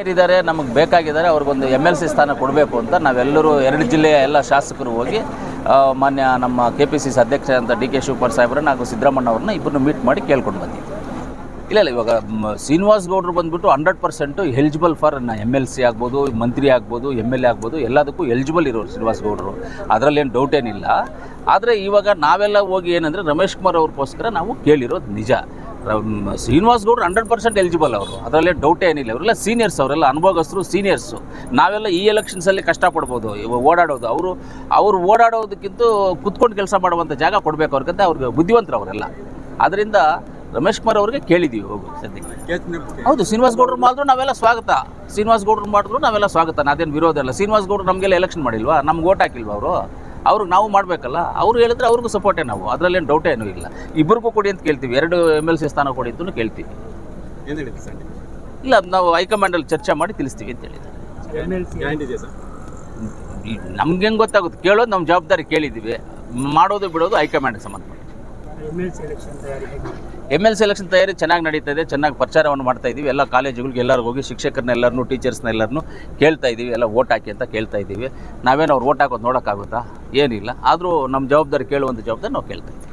ಇದ್ದಾರೆ ನಮಗೆ ಬೇಕಾಗಿದ್ದಾರೆ, ಅವ್ರಿಗೊಂದು ಎಂ ಎಲ್ ಸಿ ಸ್ಥಾನ ಕೊಡಬೇಕು ಅಂತ ನಾವೆಲ್ಲರೂ ಎರಡು ಜಿಲ್ಲೆಯ ಎಲ್ಲ ಶಾಸಕರು ಹೋಗಿ ಮಾನ್ಯ ನಮ್ಮ ಕೆ ಪಿ ಸಿ ಸಿ ಅಧ್ಯಕ್ಷ ಅಂತ ಡಿ ಕೆ ಶಿವಕುಮಾರ್ ಸಾಹೇಬ್ರನ್ನ ಹಾಗೂ ಸಿದ್ದರಾಮಣ್ಣ ಅವ್ರನ್ನ ಇಬ್ಬರನ್ನು ಮೀಟ್ ಮಾಡಿ ಕೇಳ್ಕೊಂಡು ಬಂದಿದ್ವಿ ಇಲ್ಲ ಇಲ್ಲ, ಇವಾಗ ಶ್ರೀನಿವಾಸ್ ಗೌಡ್ರು ಬಂದ್ಬಿಟ್ಟು hundred percent eligible for M L C ಆಗ್ಬೋದು, ಮಂತ್ರಿ ಆಗ್ಬೋದು ಎಂ ಎಲ್ ಎ ಆಗ್ಬೋದು, ಎಲ್ಲದಕ್ಕೂ ಎಲಿಜಿಬಲ್ ಇರೋರು ಶ್ರೀನಿವಾಸ್ ಗೌಡರು. ಅದರಲ್ಲೇನು ಡೌಟ್ ಏನಿಲ್ಲ. ಆದರೆ ಇವಾಗ ನಾವೆಲ್ಲ ಹೋಗಿ ಏನಂದರೆ ರಮೇಶ್ ಕುಮಾರ್ ಅವ್ರಿಗೋಸ್ಕರ ನಾವು ಕೇಳಿರೋದು ನಿಜ. ಶ್ರೀನಿವಾಸ್ ಗೌಡ್ರು ಹಂಡ್ರೆಡ್ ಪರ್ಸೆಂಟ್ ಎಲಿಜಿಬಲ್ ಅವರು. ಅದರಲ್ಲೇ ಡೌಟ್ ಏನಿಲ್ಲ ಅವರೆಲ್ಲ ಸೀನಿಯರ್ಸ್ ಅವರೆಲ್ಲ ಅನುಭವಸ್ಥರು ಸೀನಿಯರ್ಸು ನಾವೆಲ್ಲ ಈ ಎಲೆಕ್ಷನ್ಸಲ್ಲಿ ಕಷ್ಟಪಡ್ಬೋದು. ಓಡಾಡೋದು. ಅವರು ಅವರು ಓಡಾಡೋದಕ್ಕಿಂತ ಕುತ್ಕೊಂಡು ಕೆಲಸ ಮಾಡುವಂಥ ಜಾಗ ಕೊಡಬೇಕು ಅವ್ರಿಗಂತ ಅವ್ರಿಗೆ ಬುದ್ಧಿವಂತರು ಅವರೆಲ್ಲ. ಅದರಿಂದ ರಮೇಶ್ ಕುಮಾರ್ ಅವ್ರಿಗೆ ಕೇಳಿದ್ದೀವಿ ಹೋಗು ಸದ್ಯಕ್ಕೆ. ಹೌದು, ಶ್ರೀನಿವಾಸ್ ಗೌಡ್ರು ಮಾಡಿದ್ರು ನಾವೆಲ್ಲ ಸ್ವಾಗತ. ಶ್ರೀನಿವಾಸ್ ಗೌಡ್ರು ಮಾಡಿದ್ರು ನಾವೆಲ್ಲ ಸ್ವಾಗತ. ನಾದೇನು ವಿರೋಧ ಇಲ್ಲ. ಶ್ರೀನಿವಾಸ್ ಗೌಡ್ರು ನಮಗೆಲ್ಲ ಎಲೆಕ್ಷನ್ ಮಾಡಿಲ್ವಾ? ನಮ್ಗೆ ಓಟ್ ಹಾಕಿಲ್ವಾ ಅವರು? ಅವ್ರಿಗೆ ನಾವು ಮಾಡಬೇಕಲ್ಲ ಅವ್ರು ಹೇಳಿದ್ರೆ ಅವ್ರಿಗೂ ಸಪೋರ್ಟೇ ನಾವು. ಅದರಲ್ಲೇನು ಡೌಟ್ ಏನೂ ಇಲ್ಲ. ಇಬ್ಬರಿಗೂ ಕೊಡಿ ಅಂತ ಕೇಳ್ತೀವಿ. ಎರಡು ಎಂ ಎಲ್ ಸಿ ಸ್ಥಾನ ಕೊಡಿ ಅಂತಲೂ ಕೇಳ್ತೀವಿ. ಏನು ಹೇಳಿದ್ರು ಸರ್ ಇಲ್ಲ ನಾವು ಹೈಕಮಾಂಡಲ್ಲಿ ಚರ್ಚೆ ಮಾಡಿ ತಿಳಿಸ್ತೀವಿ ಅಂತ ಹೇಳಿದ್ದಾರೆ ಗ್ಯಾರಂಟಿ ಇದೆಯಾ ಸರ್? ನಮ್ಗೆ ಹೆಂಗೆ ಗೊತ್ತಾಗುತ್ತೆ. ಕೇಳೋದು ನಮ್ಮ ಜವಾಬ್ದಾರಿ ಕೇಳಿದ್ದೀವಿ. ಮಾಡೋದು ಬಿಡೋದು ಹೈಕಮಾಂಡ್ಗೆ ಸಂಬಂಧಪಟ್ಟ ಎಂ ಎಲ್ ಸಿ ಎಲೆಕ್ಷನ್ ತಯಾರಿ ಚೆನ್ನಾಗಿ ನಡೀತಾ ಇದೆ, ಚೆನ್ನಾಗಿ ಪ್ರಚಾರವನ್ನು ಮಾಡ್ತಾ ಇದ್ದೀವಿ ಎಲ್ಲ ಕಾಲೇಜುಗಳಿಗೆ ಎಲ್ಲರಿಗೂ ಹೋಗಿ ಶಿಕ್ಷಕರನ್ನ ಎಲ್ಲರನ್ನೂ ಟೀಚರ್ಸ್ನ ಕೇಳ್ತಾ ಇದ್ದೀವಿ ಎಲ್ಲ ಓಟ್ ಹಾಕಿ ಅಂತ ಕೇಳ್ತಾ ಇದ್ದೀವಿ ನಾವೇನು ಅವ್ರು ಓಟ್ ಹಾಕೋದು ನೋಡೋಕ್ಕಾಗುತ್ತಾ? ಏನಿಲ್ಲ. ಆದರೂ ನಮ್ಮ ಜವಾಬ್ದಾರಿ ಕೇಳುವಂಥ ಜವಾಬ್ದಾರಿ ನಾವು ಕೇಳ್ತಾ ಇದ್ದೀವಿ.